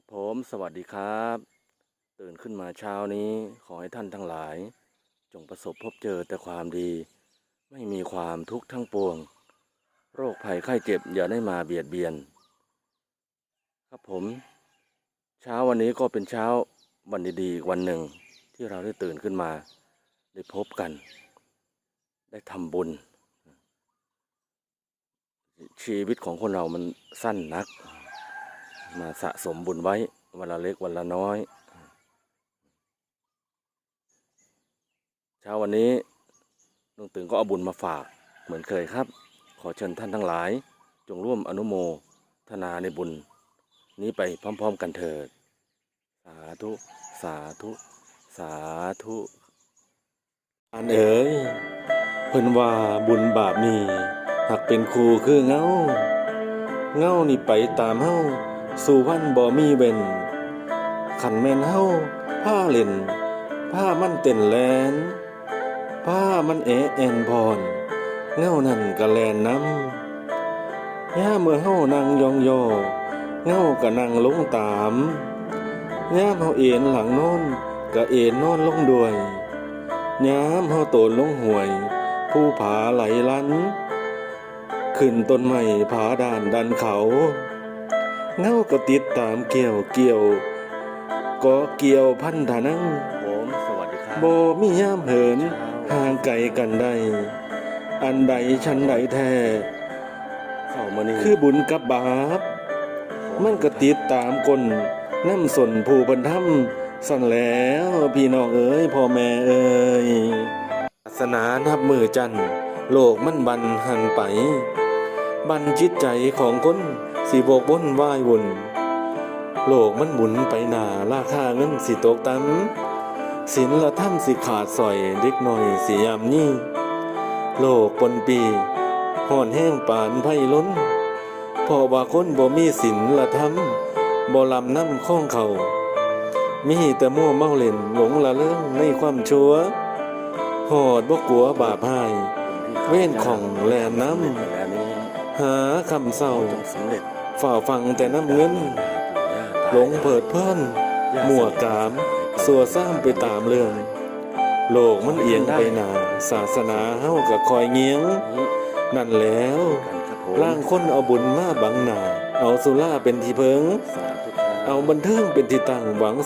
ครับผมสวัสดีครับ ตื่นขึ้นมาเช้านี้ขอให้ท่านทั้งหลาย จงประสบพบเจอแต่ความดี ไม่มีความทุกข์ทั้งปวง โรคภัยไข้เจ็บอย่าได้มาเบียดเบียน ครับผม เช้าวันนี้ก็เป็นเช้าวันดีๆวันหนึ่งที่เราได้ตื่นขึ้นมา ได้พบกัน ได้ทำบุญ ชีวิตของคนเรามันสั้นนัก มาสะสมบุญไว้วันละเล็กวันละน้อย เช้าวันนี้ลุงตึงก็เอาบุญมาฝากเหมือนเคยครับ ขอเชิญท่านทั้งหลาย จงร่วมอนุโมทนาในบุญ นี้ไปพร้อมๆกันเถิด สาธุ สาธุ สาธุอันเอ๋ยเพิ่นว่าบุญบาปนี่หากเป็นครูคือเงาเงานี่ไปตามเฮา สู่วันบ่มีเว้นขันแม่นเฮาผ้าเล่นผ้ามันเต้นแลนผ้ามันแอแอนพรเงานั่นก็แลนน้ำย่าเมื่อเฮานั่งยองยอเงาก็นั่งลงตามย่ามเฮาเอ็นหลังโน้นก็เอ็นนอนลงด้วยยามเฮาโตนลงห่วย ผู้ผาไหลลัน ขึ้นต้นไม้ผาด่านดันเขา เงาก็ติดตามเกี่ยวเกี่ยวก็เกี่ยวพันธานังผมสวัสดีครับโบมียามเหินห่างไกลกันใดอันใดชั้นใดแท้เข้ามานี่คือบุญกับบาปมันก็ติดตามคนน้ำสนผู้บรรทำสั่นแล้วพี่น้องเอ๋ยพ่อแม่เอ๋ยศาสนานับมือจันทร์โลกมันบันหันไป บันจิตใจของคน สิบกบนว่ายวนโลกมันหมุนไปหนาราคาเงินสิตกตันศิลธรรมสิขาดสอยเด็กหน่อยสิยามนี้โลกปนปีห่อนแห้งป่านไพล้นพราะว่าคนบ่มีศีลธรรมบ่ลำน้ำข้องเขามีแต่มั่วเมาเล่นหลงละเลิงในความชั่วหอดบ่กลัวบาปหาย เว้นของแลน้ำหาคำเศร้าจงสำเร็จ ฝ่าฟังแต่น้ำเงิน หลงเผิดเพลินมั่วกาม สัวซ้ำไปตามเรื่อง โลกมันเอียงไปหนาศาสนาเฮาก็คอยเงี้ยง นั่นแล้วร่างคนเอาบุญมาบังหนา เอาสุราเป็นที่เพิง เอาบันเทิงเป็นที่ตั้งหวัง